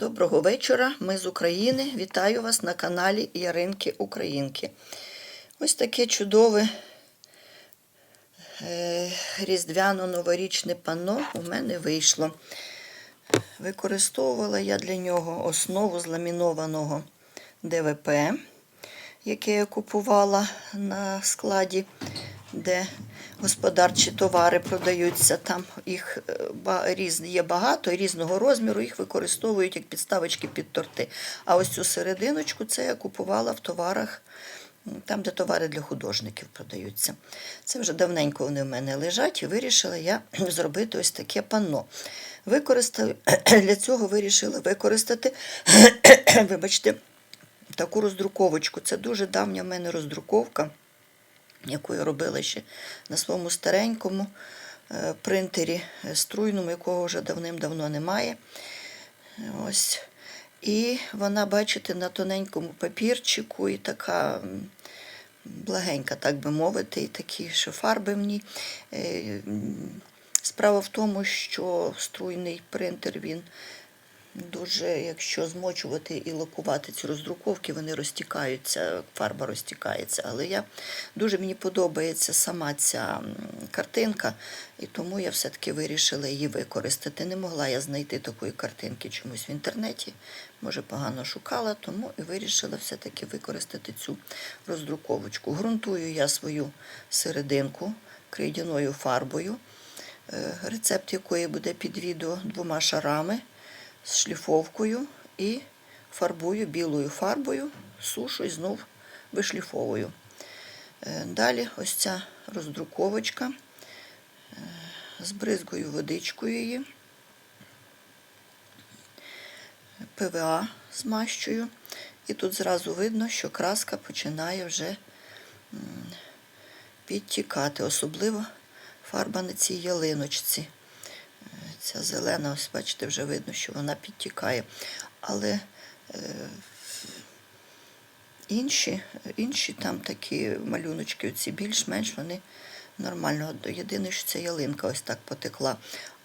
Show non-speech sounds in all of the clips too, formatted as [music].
Доброго вечора, ми з України. Вітаю вас на каналі Яринки Українки. Ось таке чудове е, різдвяно-новорічне панно у мене вийшло. Використовувала я для нього основу з ламінованого ДВП, яке я купувала на складі, де господарчі товари продаються. Там їх е, є багато різного розміру, їх використовують як підставочки під торти. А ось цю серединочку це я купувала в товарах. Там, де товари для художників продаються. Це вже давненько вони в мене лежать, і вирішила я [clears throat] зробити ось таке панно. Використали, [clears throat] для цього вирішила використати, [clears throat] вибачте, таку роздруковочку. Це дуже давня в мене роздруковка, яку я робила ще на своєму старенькому е, принтері е, струйному, якого вже давним-давно немає. Ось. І вона, бачите, на тоненькому папірчику і така благенька, так би мовити, і такі ще фарби в ній. Е, Справа в тому, що струйний принтер він дуже, якщо змочувати і лакувати ці роздруковки, вони розтікаються, фарба розтікається. Але я дуже мені подобається сама ця картинка, і тому я все-таки вирішила її використати. Не могла я знайти такої картинки чомусь в інтернеті, може погано шукала, тому і вирішила все-таки використати цю роздруковочку. Грунтую я свою серединку крейдяною фарбою е, рецепт якої буде під відео двома шарами з шліфовкою і фарбую білою фарбою, сушу і знов вишліфовую. Е, Далі ось ця роздруковочка, е, збризгую водичкою її, ПВА змащую. І тут зразу видно, що краска починає вже підтікати, особливо фарба на цій ялиночці. Ця зелена, ось бачите, вже видно, що вона підтікає. Але е, інші, інші там такі малюночки, оці більш-менш вони нормально. Єдине, що ця ялинка ось так потекла.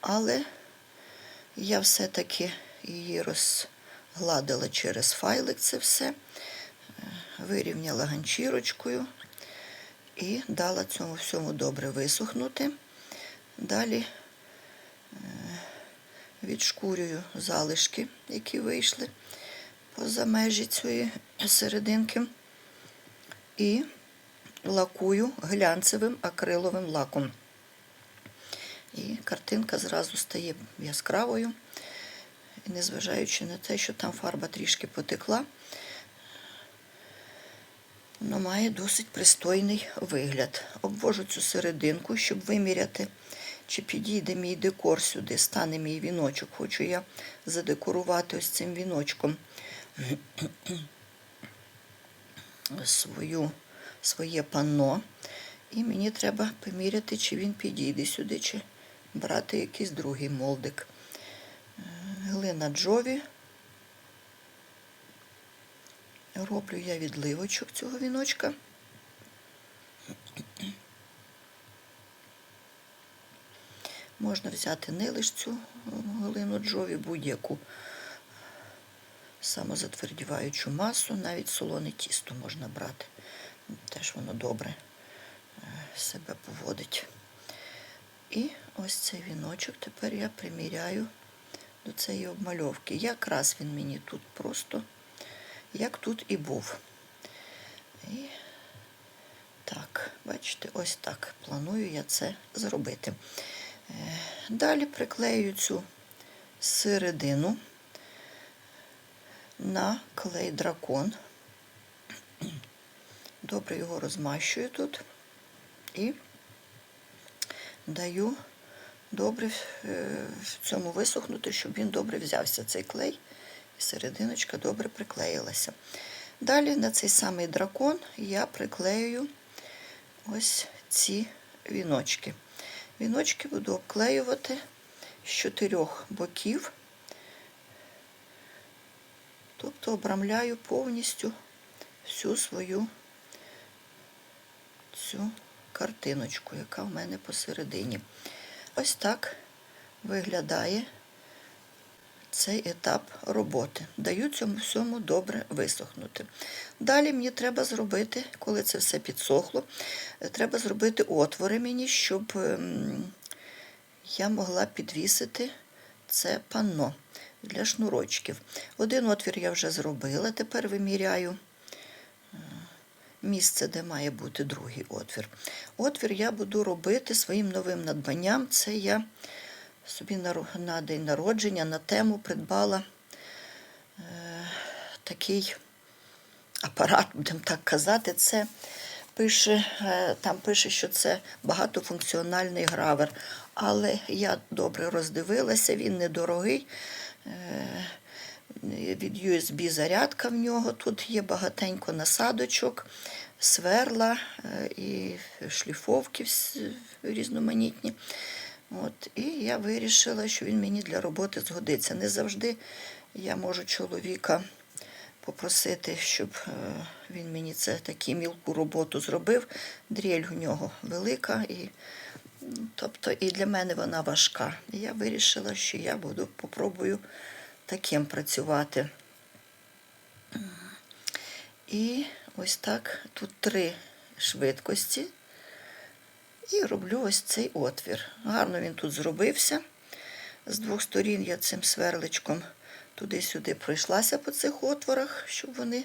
Але я все-таки її розгладила через файлик це все, е, вирівняла ганчірочкою і дала цьому всьому добре висохнути. Далі відшкурюю залишки, які вийшли поза межі цієї серединки, і лакую глянцевим акриловим лаком. І картинка зразу стає яскравою. І незважаючи на те, що там фарба трішки потекла, воно має досить пристойний вигляд. Обвожу цю серединку, щоб виміряти, чи підійде мій декор сюди, стане мій віночок. Хочу я задекорувати ось цим віночком свою, своє панно. І мені треба поміряти, чи він підійде сюди, чи брати якийсь другий молдик. Глина Джові. Роблю я відливочок цього віночка. Можна взяти не лише цю е, глину джові, будь-яку самозатвердіваючу масу, навіть солоне тісто можна брати. Теж воно добре е, себе поводить. І ось цей віночок тепер я приміряю до цієї обмальовки. Якраз він мені тут просто, як тут і був. І так, бачите, ось так планую я це зробити. Далі приклею цю середину на клей дракон. Добре його розмащую тут і даю добре е, в цьому висохнути, щоб він добре взявся цей клей, і серединочка добре приклеїлася. Далі на цей самий дракон я приклею ось ці віночки. Віночки буду обклеювати з чотирьох боків, тобто обрамляю повністю всю свою цю картиночку, яка в мене посередині. Ось так виглядає цей етап роботи. Даю цьому всьому добре висохнути. Далі мені треба зробити, коли це все підсохло, е, треба зробити отвори мені, щоб ем, я могла підвісити це панно для шнурочків. Один отвір я вже зробила, тепер виміряю е, місце, де має бути другий отвір. Отвір я буду робити своїм новим надбанням. Це я собі на, день народження на тему придбала е, такий апарат, будемо так казати. Це пише, е, там пише, що це багатофункціональний гравер. Але я добре роздивилася, він недорогий. Е, від USB зарядка в нього. Тут є багатенько насадочок, сверла е, і шліфовки різноманітні. От, і я вирішила, що він мені для роботи згодиться. Не завжди я можу чоловіка попросити, щоб е, він мені це таку мілку роботу зробив. Дріль у нього велика, і, тобто і для мене вона важка. І я вирішила, що я буду попробую таким працювати. І ось так тут три швидкості. І роблю ось цей отвір. Гарно він тут зробився. З двох сторін я цим сверличком туди-сюди пройшлася по цих отворах, щоб вони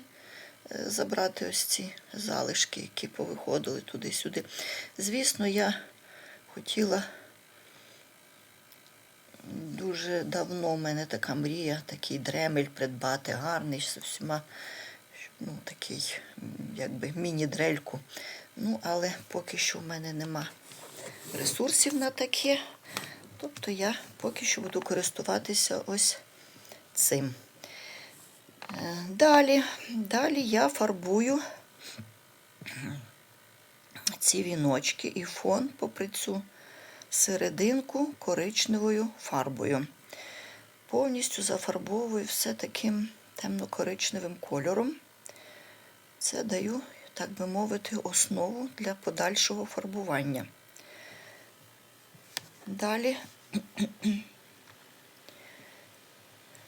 е, забрати ось ці залишки, які повиходили туди-сюди. Звісно, я хотіла дуже давно в мене така мрія, такий дремель придбати, гарний з всіма, ну, такий, якби міні-дрельку. Ну, але поки що в мене нема ресурсів на таке. Тобто я поки що буду користуватися ось цим. Е, Далі, далі я фарбую ці віночки і фон попри цю серединку коричневою фарбою. Повністю зафарбовую все таким темно-коричневим кольором. Це даю, так би мовити, основу для подальшого фарбування. Далі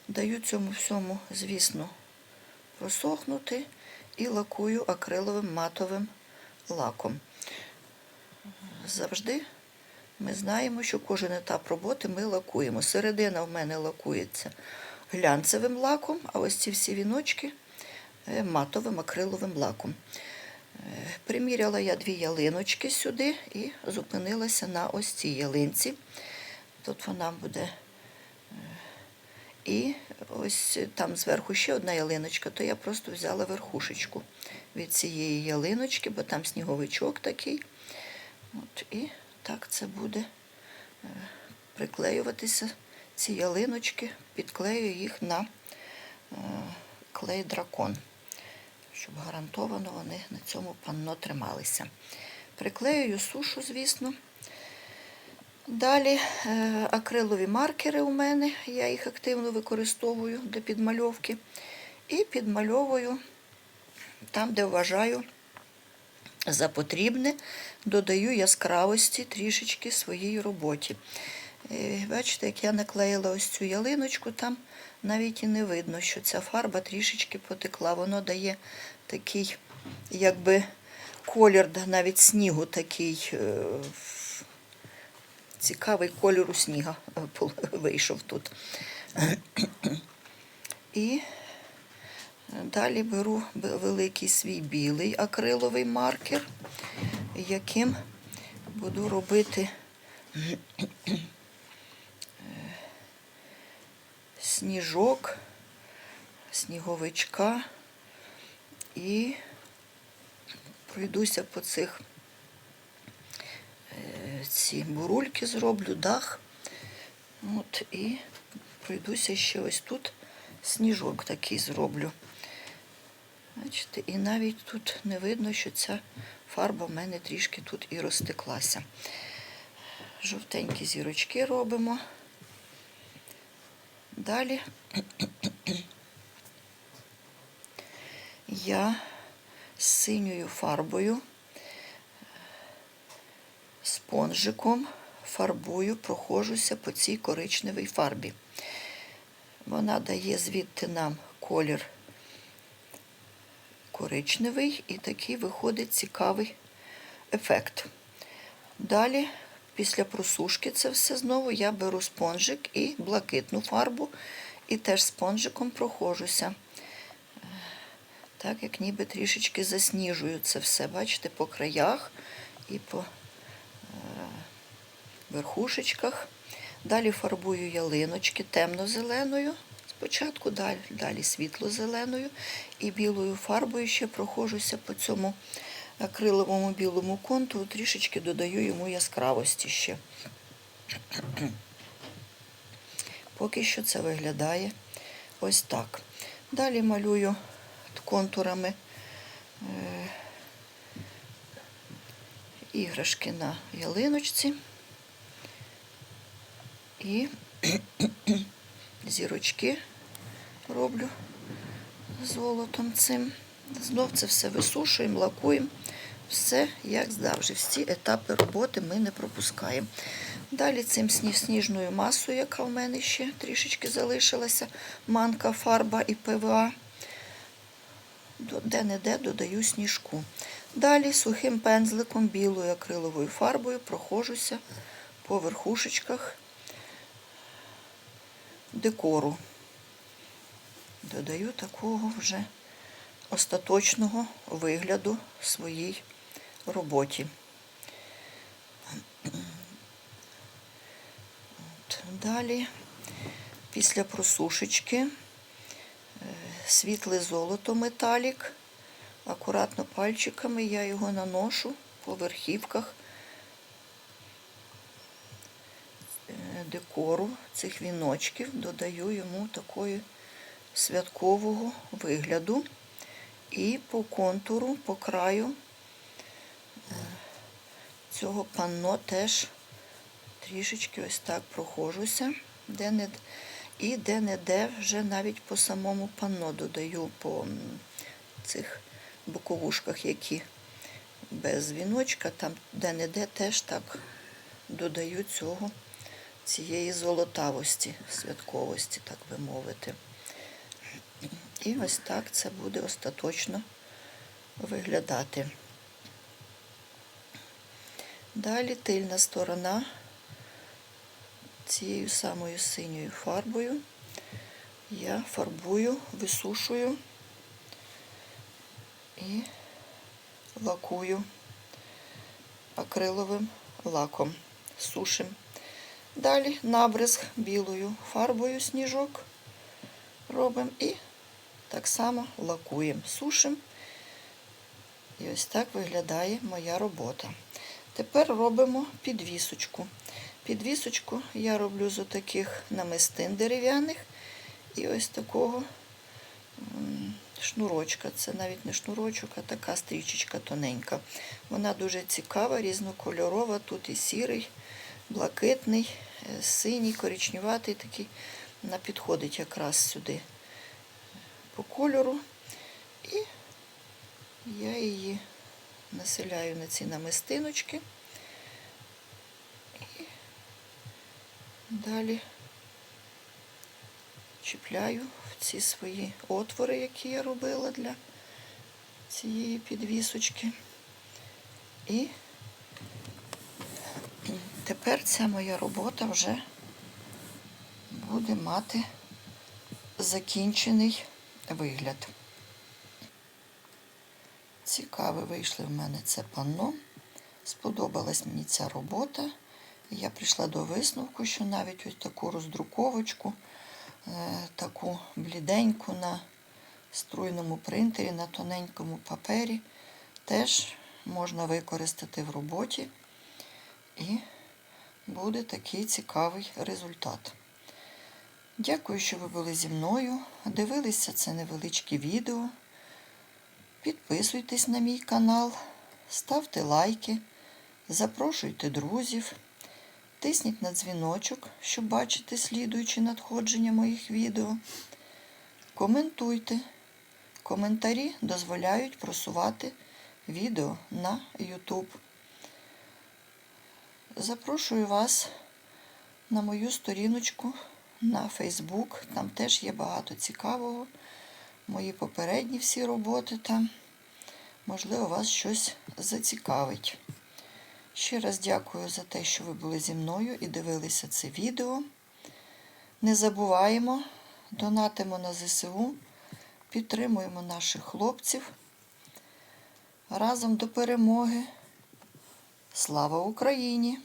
даю цьому всьому, звісно, просохнути і лакую акриловим матовим лаком. Завжди ми знаємо, що кожен етап роботи ми лакуємо. Середина в мене лакується глянцевим лаком, а ось ці всі віночки е, матовим акриловим лаком. Приміряла я дві ялиночки сюди і зупинилася на ось цій ялинці. Тут вона буде. е, І ось там зверху ще одна ялиночка, то я просто взяла верхушечку від цієї ялиночки, бо там сніговичок такий. От, і так це буде е, приклеюватися ці ялиночки, підклею їх на е, клей дракон, щоб гарантовано вони на цьому панно трималися. Приклеюю сушу, звісно. Далі е, акрилові маркери у мене, я їх активно використовую для підмальовки. І підмальовую там, де вважаю за потрібне, додаю яскравості трішечки своїй роботі. Бачите, як я наклеїла ось цю ялиночку, там навіть і не видно, що ця фарба трішечки потекла. Воно дає такий, якби колір навіть снігу такий. е, Цікавий кольор у сніга е, вийшов тут. І далі беру великий свій білий акриловий маркер, яким буду робити е, сніжок, сніговичка і пройдуся по цих е, ці бурульки зроблю, дах. От, і пройдуся ще ось тут сніжок такий зроблю. Бачите, і навіть тут не видно, що ця фарба в мене трішки тут і розтеклася. Жовтенькі зірочки робимо. Далі я з синьою фарбою, спонжиком фарбую, проходжуся по цій коричневій фарбі. Вона дає звідти нам колір коричневий і такий виходить цікавий ефект. Далі, після просушки це все знову я беру спонжик і блакитну фарбу, і теж спонжиком прохожуся. Так як ніби трішечки засніжую це все, бачите, по краях і по е, верхушечках. Далі фарбую ялиночки темно-зеленою. Спочатку далі, далі світло-зеленою і білою фарбою ще прохожуся по цьому акриловому білому контуру, трішечки додаю йому яскравості ще. Поки що це виглядає ось так. Далі малюю контурами е, іграшки на ялиночці і зірочки роблю золотом цим. Знов це все висушуємо, лакуємо. Все, як завжди, всі етапи роботи ми не пропускаємо. Далі цим сніжною масою, яка в мене ще трішечки залишилася, манка, фарба і ПВА, де-не-де додаю сніжку. Далі сухим пензликом, білою акриловою фарбою прохожуся по верхушечках декору. Додаю такого вже остаточного вигляду своїй роботі. От, Далі, після просушечки, е, світле золото металік. Акуратно пальчиками я його наношу по верхівках е, декору цих віночків, додаю йому такої святкового вигляду. І по контуру, по краю цього панно теж трішечки ось так прохожуся, де не, і де-не-де вже навіть по самому панно додаю по цих боковушках, які без віночка, там де-не-де теж так додаю цього, цієї золотавості, святковості, так би мовити. І ось так це буде остаточно виглядати. Далі тильна сторона цією самою синьою фарбою я фарбую, висушую і лакую акриловим лаком, сушим. Далі набризк білою фарбою сніжок робимо і так само лакуємо, сушимо. І ось так виглядає моя робота. Тепер робимо підвісочку. Підвісочку я роблю з таких намистин дерев'яних і ось такого шнурочка. Це навіть не шнурочок, а така стрічечка тоненька. Вона дуже цікава, різнокольорова. Тут і сірий, блакитний, е, синій, коричневатий такий. Вона підходить якраз сюди по кольору. І я її населяю на ці намистиночки. І далі чіпляю в ці свої отвори, які я робила для цієї підвісочки. І тепер ця моя робота вже буде мати закінчений вигляд. Цікаве вийшли в мене це панно. Сподобалась мені ця робота. Я прийшла до висновку, що навіть ось таку роздруковочку, е, таку бліденьку на струйному принтері, на тоненькому папері теж можна використати в роботі. І буде такий цікавий результат. Дякую, що ви були зі мною. Дивилися це невеличке відео. Підписуйтесь на мій канал, ставте лайки, запрошуйте друзів, тисніть на дзвіночок, щоб бачити слідуючі надходження моїх відео. Коментуйте. Коментарі дозволяють просувати відео на YouTube. Запрошую вас на мою сторіночку на Фейсбук. Там теж є багато цікавого. Мої попередні всі роботи там. Можливо, вас щось зацікавить. Ще раз дякую за те, що ви були зі мною і дивилися це відео. Не забуваємо, донатимо на ЗСУ, підтримуємо наших хлопців. Разом до перемоги. Слава Україні!